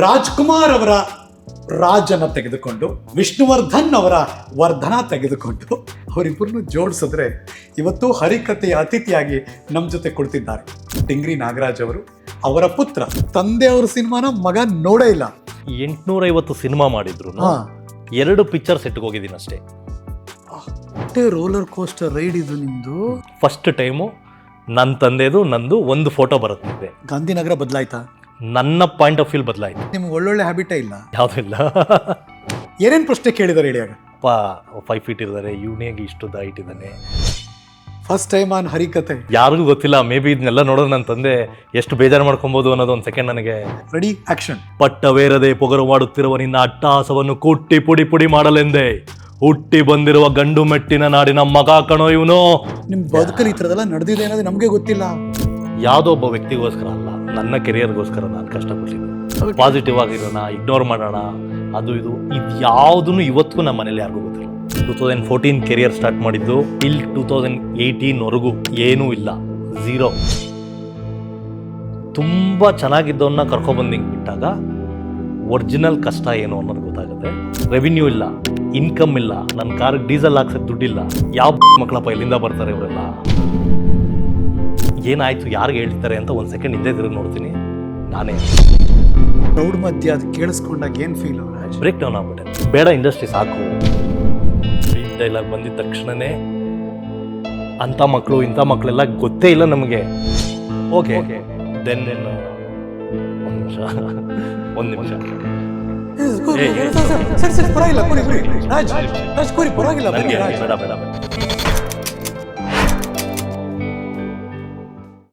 ರಾಜ್ಕುಮಾರ್ ಅವರ ರಾಜನ ತೆಗೆದುಕೊಂಡು ವಿಷ್ಣುವರ್ಧನ್ ಅವರ ವರ್ಧನ ತೆಗೆದುಕೊಂಡು ಅವರಿಬ್ಬರನ್ನು ಜೋಡಿಸಿದ್ರೆ ಇವತ್ತು ಹರಿಕಥೆಯ ಅತಿಥಿಯಾಗಿ ನಮ್ಮ ಜೊತೆ ಕೊಡ್ತಿದ್ದಾರೆ ಡಿಂಗ್ರಿ ನಾಗರಾಜ್ ಅವರು ಅವರ ಪುತ್ರ ತಂದೆ ಅವರ ಸಿನಿಮಾನ ಮಗ ನೋಡೇ ಇಲ್ಲ. ಎಂಟ್ನೂರೈವತ್ತು ಸಿನಿಮಾ ಮಾಡಿದ್ರು. ಎರಡು ಪಿಕ್ಚರ್ ಸೆಟ್ಗೆ ಹೋಗಿದ್ದೀನಿ ಅಷ್ಟೇ. ಅಷ್ಟೇ ರೋಲರ್ ಕೋಸ್ಟರ್ ರೈಡ್ ಇದು ನಿಮ್ದು? ಫಸ್ಟ್ ಟೈಮು ನನ್ನ ತಂದೆದು ನಂದು ಒಂದು ಫೋಟೋ ಬರುತ್ತೆ ಗಾಂಧಿನಗರ ಬದಲಾಯ್ತಾ? ನನ್ನ ಪಾಯಿಂಟ್ ಆಫ್ ವ್ಯೂ ಬದಲಾಯಿತು. ನಿಮ್ಗೆ ಒಳ್ಳೊಳ್ಳೆ ಹ್ಯಾಬಿಟೇ ಇಲ್ಲ? ಯಾವುದೂ ಇಲ್ಲ ಏನೇನು ಪ್ರಶ್ನೆ ಕೇಳಿದಾರೆ ಹೇಳಿ ಆಗ ಅಪ್ಪ ಫೈವ್ ಫೀಟ್ ಇದ್ದಾರೆ ಇವನಿಗೆ ಇಷ್ಟು ಹೈಟ್ ಇದ್ದಾನೆ. ಫಸ್ಟ್ ಟೈಮ್ ಆನ್ ಹರಿಕತೆ ಯಾರಿಗೂ ಗೊತ್ತಿಲ್ಲ ಮೇ ಬಿ ಇದನ್ನೆಲ್ಲ ನೋಡೋದು ನನ್ನ ತಂದೆ ಎಷ್ಟು ಬೇಜಾರು ಮಾಡ್ಕೊಬೋದು ಅನ್ನೋದು ಒಂದು ಸೆಕೆಂಡ್ ನನಗೆ. ರೆಡಿ ಆಕ್ಷನ್ ಪಟ್ಟವೇರದೆ ಪೊಗರು ಮಾಡುತ್ತಿರುವ ನಿನ್ನ ಅಟ್ಟಹಾಸವನ್ನು ಕುಟ್ಟಿ ಪುಡಿ ಪುಡಿ ಮಾಡಲೆಂದೆ. ಹುಟ್ಟಿ ಬಂದಿರುವ ಗಂಡು ಮೆಟ್ಟಿನ ನಾಡಿನ ಮಗ ಕಣೋ ಇವನು. ನಿಮ್ಮ ಬದುಕಲ್ಲಿ ಈ ಥರದೆಲ್ಲ ನಡೆದಿದೆ ಅನ್ನೋದು ನಮಗೆ ಗೊತ್ತಿಲ್ಲ. ಯಾವುದೋ ಒಬ್ಬ ವ್ಯಕ್ತಿಗೋಸ್ಕರ ಅಲ್ಲ. ನನ್ನ ಕೆರಿಯರ್ಗೋಸ್ಕರ ನಾನು ಕಷ್ಟಪಟ್ಟಿದ್ದು ಪಾಸಿಟಿವ್ ಆಗಿರೋಣ ಇಗ್ನೋರ್ ಮಾಡೋಣ ಅದು ಇದು. ಇದು ಯಾವುದನ್ನು ಇವತ್ತಿಗೂ ನಮ್ಮ ಮನೇಲಿ ಯಾರಿಗೂ ಗೊತ್ತಿಲ್ಲ. Two thousand fourteen career start ಮಾಡಿದ್ದು ಇಲ್ಲಿ ಟೂ ತೌಸಂಡ್ ಏಯ್ಟೀನ್ವರೆಗೂ ಏನೂ ಇಲ್ಲ. ಝೀರೋ ತುಂಬ ಚೆನ್ನಾಗಿದ್ದವನ್ನ ಕರ್ಕೊಬಂದು ಹಿಂಗೆ ಬಿಟ್ಟಾಗ ಒರಿಜಿನಲ್ ಕಷ್ಟ ಏನು ಅನ್ನೋದು ಗೊತ್ತಾಗುತ್ತೆ. ರೆವಿನ್ಯೂ ಇಲ್ಲ ಇನ್ಕಮ್ ಇಲ್ಲ ನನ್ನ ಕಾರ್ಗೆ ಡೀಸೆಲ್ ಹಾಕ್ಸೋಕ್ಕೆ ದುಡ್ಡಿಲ್ಲ. ಯಾವ ಮಕ್ಕಳಪ್ಪ ಎಲ್ಲಿಂದ ಬರ್ತಾರೆ ಇವರೆಲ್ಲ? ಏನಾಯ್ತು ಯಾರಿಗೆ ಹೇಳ್ತಾರೆ ಅಂತ ಒಂದು ಸೆಕೆಂಡ್ ಹಿಂದೆ ತಿರುಗಿ ನೋಡ್ತೀನಿ. ನಾನೇ. ಕ್ರೌಡ್ ಮಧ್ಯ ಅದು ಕೇಳಿಸ್ಕೊಂಡಾಗ ಏನು ಫೀಲ್ ಬ್ರೇಕ್ ಡೌನ್ ಆಗ್ಬಿಟ್ಟೆ. ಬೇಡ ಇಂಡಸ್ಟ್ರಿ ಸಾಕು. ಡೈಲಾಗ್ ಬಂದಿದ್ದ ತಕ್ಷಣನೇ ಅಂಥ ಮಕ್ಕಳು ಇಂಥ ಮಕ್ಕಳೆಲ್ಲ ಗೊತ್ತೇ ಇಲ್ಲ ನಮಗೆ. ಓಕೆ ದೆನ್ ದೆನ್ ಒಂದು ನಿಮಿಷ. ಒಂದು ನಿಮಿಷ. ಸರಿ ಸರಿ ಪರವಾಗಿಲ್ಲ ಕೊಡಿ ಕೊಡಿ ರಾಜ್ ರಾಜ್ ಕೊಡಿ ಪರವಾಗಿಲ್ಲ ಬೇಡ ಬೇಡ.